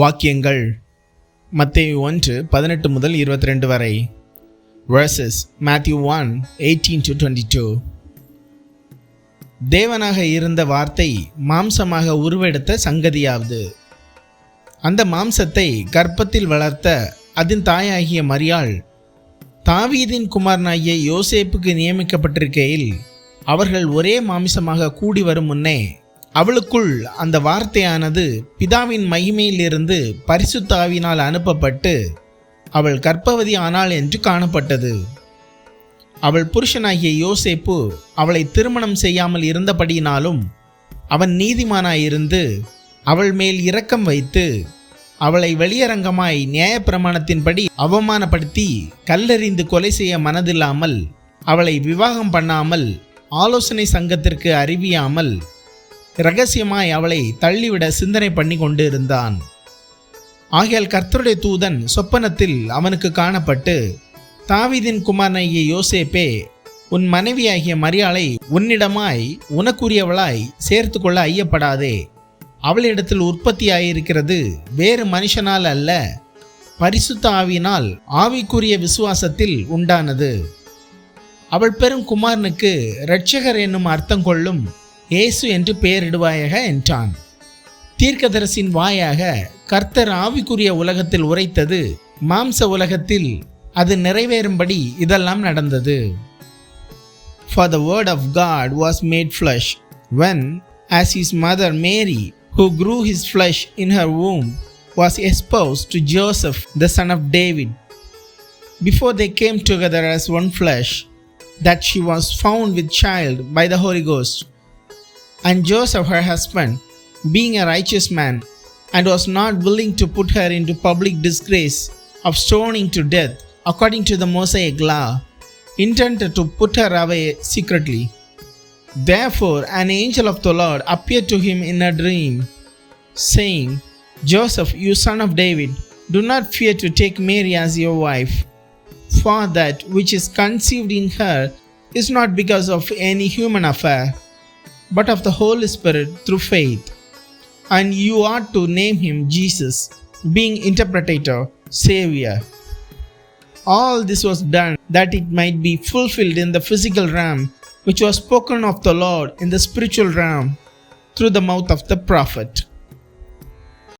வாக்கியங்கள். மத்திய ஒன்று பதினெட்டு முதல் இருபத்தி ரெண்டு வரை. Versus Matthew one eighteen to twenty two தேவனாக இருந்த வார்த்தை மாம்சமாக உருவெடுத்த சங்கதியாவது. அந்த மாம்சத்தை கர்ப்பத்தில் வளர்த்த அதன் தாயாகிய மரியாள் தாவீதின் குமாரனாகிய யோசேப்புக்கு நியமிக்கப்பட்டிருக்கையில் அவர்கள் ஒரே மாமிசமாக கூடி வரும் முன்னே அவளுக்குள் அந்த வார்த்தையானது பிதாவின் மகிமையிலிருந்து பரிசுத்தாவினால் அனுப்பப்பட்டு அவள் கர்ப்பவதி ஆனாள் என்று காணப்பட்டது. அவள் புருஷனாகிய யோசேப்பு அவளை திருமணம் செய்யாமல் இருந்தபடியினாலும் அவன் நீதிமானாயிருந்து அவள் மேல் இரக்கம் வைத்து அவளை வெளியரங்கமாய் நியாயப்பிரமாணத்தின்படி அவமானப்படுத்தி கல்லெறிந்து கொலை செய்ய மனதில்லாமல் அவளை விவாகம் பண்ணாமல் ஆலோசனை சங்கத்திற்கு அறிவியாமல் ரகசியமாய் அவளை தள்ளிவிட சிந்தனை பண்ணி கொண்டு இருந்தான் ஆகையால் கர்த்தருடைய தூதன் சொப்பனத்தில் அவனுக்கு காணப்பட்டு தாவிதின் குமாரனாகிய யோசேப்பே உன் மனைவியாகிய மரியாளை உன்னிடமாய் உனக்குரியவளாய் சேர்த்து கொள்ள ஐயப்படாதே. அவளிடத்தில் உற்பத்தியாயிருக்கிறது வேறு மனுஷனால் அல்ல பரிசுத்த ஆவியினால் ஆவிக்குரிய விசுவாசத்தில் உண்டானது. அவள் பெரும் குமாரனுக்கு இரட்சகர் என்னும் அர்த்தம் கொள்ளும் இயேசு என்று பெயரிடுவாயாக என்றான் தீர்க்கதரிசின் வாயாக கர்த்தர் ஆவிக்குரிய உலகத்தில் உரைத்தது மாம்ச உலகத்தில் அது நிறைவேறும்படி இதெல்லாம் நடந்தது for the word of God was made flesh when as his mother Mary who grew his flesh in her womb was espoused to Joseph, the son of David. Before they came together as one flesh, that she was found with child by the Holy Ghost. And Joseph, her husband, being a righteous man, and was not willing to put her into public disgrace of stoning to death, according to the Mosaic law, intended to put her away secretly. Therefore, an angel of the Lord appeared to him in a dream, saying, Joseph, you son of David, do not fear to take Mary as your wife, for that which is conceived in her is not because of any human affair, but of the Holy Spirit through faith. And you are to name him Jesus, being interpretator, Savior. All this was done that it might be fulfilled in the physical realm, which was spoken of the Lord in the spiritual realm through the mouth of the prophet.